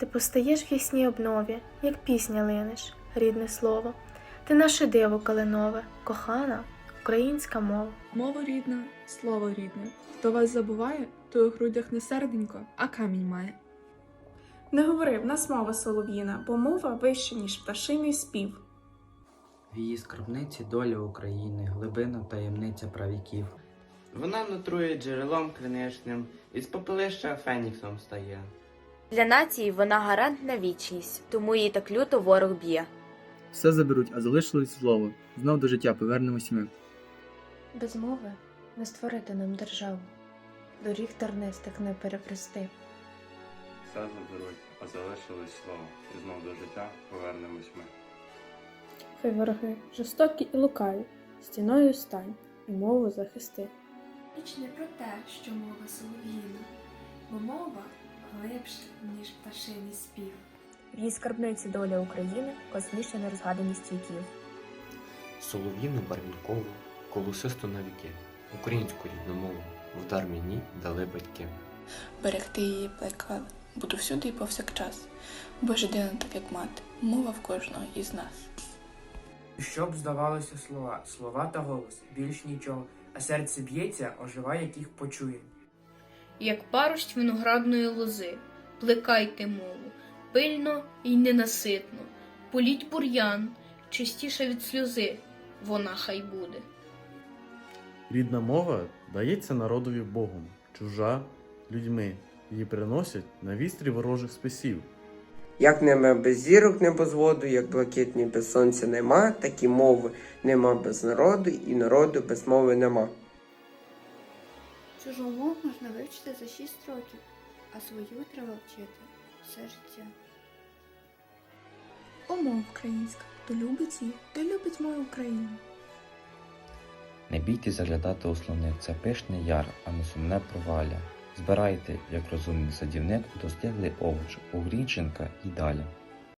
Ти постаєш в ясній обнові, як пісня линеш, рідне слово. Ти наше диво калинове, кохана, українська мова. Мова рідна, слово рідне. Хто вас забуває, то у грудях не серденько, а камінь має. Не говори, в нас мова солов'їна, бо мова вища, ніж пташиний спів. В її скарбниці доля України, глибина таємниця правіків. Вона нутрує джерелом криничним, із попелища феніксом стає. Для нації вона гарант на вічність, тому її так люто ворог б'є. Все заберуть, а залишилось слово. Знов до життя повернемось ми. Без мови не створити нам державу, доріг тернистих не перехрести. Все заберуть, а залишилось слово, і знов до життя повернемось ми. Хай вороги жорстокі і лукаві, стіною стань і мову захисти. Річ не про те, що мова солов'їна, бо мова глибша, ніж пташиний спів. В її скарбниці доля України, космічна нерозгаданість віків. Солов'їну барвінкову, колосисту на віки, українську рідну мову, вдар мені дали батьки. Берегти її плекали, буду всюди і повсякчас, бо ж єдина так як мати, мова в кожного із нас. Щоб здавалося слова, слова та голос, більш нічого, а серце б'ється, оживає, як їх почує. Як парость виноградної лози, плекайте мову, пильно і ненаситно, політь бур'ян, чистіше від сльози, вона хай буде. Рідна мова дається народові Богом, чужа людьми. Її приносять на вістрі ворожих списів. Як нема без зірок небозводу, як блакитні без сонця нема, так і мови нема без народу, і народу без мови нема. Чужу мову можна вивчити за 6 років, а свою треба вчити все життя. О, українська, хто любить її, той любить мою Україну. Не бійте заглядати у словник, це пишний яр, а не сумне провалля. Збирайте, як розумний садівник, достиглий овоч, у і далі.